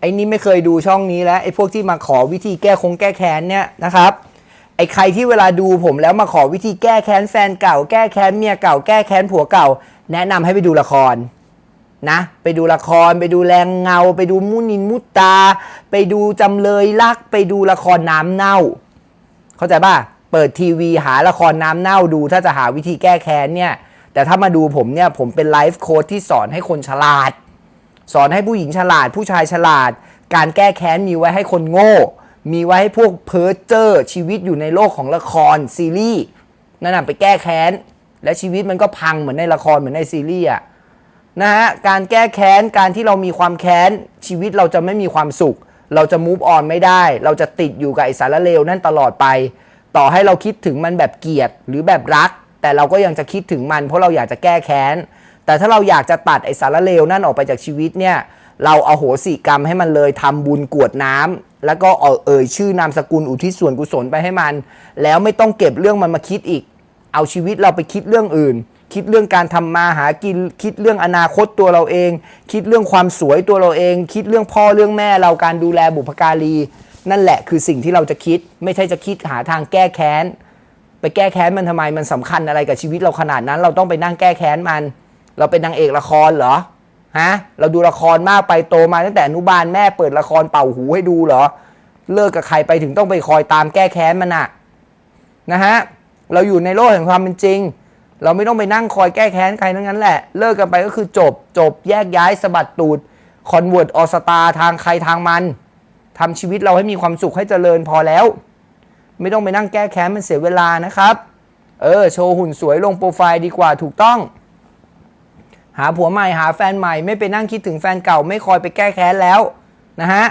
ไอ้นี่ไม่เคยดูช่องนี้แล้วไอ้พวกที่มาขอวิธีแก้คงแก้แค้นเนี่ยนะครับไอ้ใครที่เวลาดูผมแล้วมาขอวิธีแก้แค้นแฟนเก่า แก้แค้นเมียเก่าแก้แค้นผัวเก่า แนะนำให้ไปดูละครนะ ไปดูละคร ไปดูแรงเงา ไปดูมุนินมุตตา ไปดูจำเลยรัก ไปดูละครน้ำเน่า เข้าใจป่ะ เปิดทีวีหาละครน้ำเน่าดู ถ้าจะหาวิธีแก้แค้นเนี่ย แต่ถ้ามาดูผมเนี่ย ผมเป็นไลฟ์โค้ดที่สอนให้คนฉลาด สอนให้ผู้หญิงฉลาด ผู้ชายฉลาด การแก้แค้นมีไว้ให้คนโง่ มีไว้ให้พวกเพ้อเจอร์ชีวิตอยู่ในโลกของละครซีรีส์นั่นน่ะไปแก้แค้น และชีวิตมันก็พังเหมือนในละครเหมือนในซีรีส์อะนะฮะการแก้แค้นการที่เรามีความแค้นชีวิตเราจะไม่มีความสุข เราจะมูฟออนไม่ได้ เราจะติดอยู่กับไอสารเลวนั่นตลอดไป ต่อให้เราคิดถึงมันแบบเกลียดหรือแบบรัก แต่เราก็ยังจะคิดถึงมัน เพราะเราอยากจะแก้แค้น แต่ถ้าเราอยากจะตัดไอสารเลวนั่นออกไปจากชีวิตเนี่ยเราเอาโหสิกรรมให้มันเลยทำบุญกวดน้ำแล้วก็เอาเอ่ยชื่อนามสกุลอุทิศส่วนกุศลไปให้มัน แล้วไม่ต้องเก็บเรื่องมันมาคิดอีก เอาชีวิตเราไปคิดเรื่องอื่น คิดเรื่องการทำมาหากินคิดเรื่องอนาคตตัวเราเอง คิดเรื่องความสวยตัวเราเอง คิดเรื่องพ่อเรื่องแม่เราการดูแลบุพการี นั่นแหละคือสิ่งที่เราจะคิด ไม่ใช่จะคิดหาทางแก้แค้น ไปแก้แค้นมันทำไมมันสำคัญอะไรกับชีวิตเราขนาดนั้น เราต้องไปนั่งแก้แค้นมัน เราเป็นนางเอกละครเหรอฮะเราดูละครมากไปโตมาตั้งแต่อนุบาลแม่เปิดละครเป่าหูให้ดูเหรอ เลิกกับใครไปถึงต้องไปคอยตามแก้แค้นมันอะนะฮะเราอยู่ในโลกแห่งความเป็นจริง เราไม่ต้องไปนั่งคอยแก้แค้นใครทั้งนั้นแหละ เลิกกันไปก็คือจบจบแยกย้ายสะบัดตูดคอนเวิร์ตออสตาทางใครทางมันทำชีวิตเราให้มีความสุขให้เจริญพอแล้ว ไม่ต้องไปนั่งแก้แค้นมันเสียเวลานะครับ เออ โชว์หุ่นสวยลงโปรไฟล์ดีกว่าถูกต้อง หาผัวใหม่หาแฟนใหม่ ไม่ไปนั่งคิดถึงแฟนเก่า ไม่คอยไปแก้แค้นแล้วนะฮะ